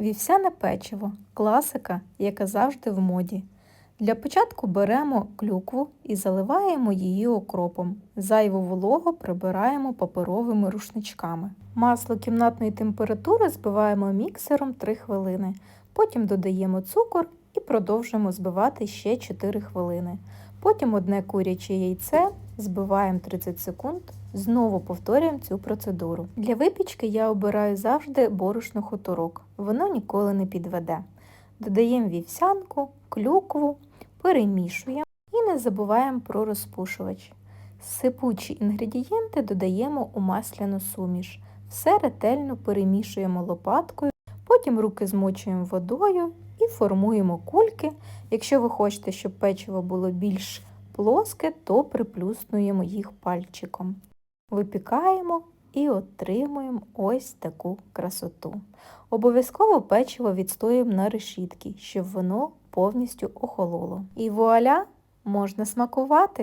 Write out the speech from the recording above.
Вівсяне печиво класика, яка завжди в моді. Для початку беремо клюкву і заливаємо її окропом. Зайву вологу прибираємо паперовими рушничками. Масло кімнатної температури збиваємо міксером 3 хвилини. Потім додаємо цукор і продовжуємо збивати ще 4 хвилини. Потім одне куряче яйце збиваємо 30 секунд, знову повторюємо цю процедуру. Для випічки я обираю завжди борошно хуторок, воно ніколи не підведе. Додаємо вівсянку, клюкву, перемішуємо і не забуваємо про розпушувач. Сипучі інгредієнти додаємо у масляну суміш. Все ретельно перемішуємо лопаткою, потім руки змочуємо водою і формуємо кульки. Якщо ви хочете, щоб печиво було більш плоске, то приплюснуємо їх пальчиком. Випікаємо і отримуємо ось таку красоту. Обов'язково печиво відстоюємо на решітки, щоб воно повністю охололо. І вуаля можна смакувати!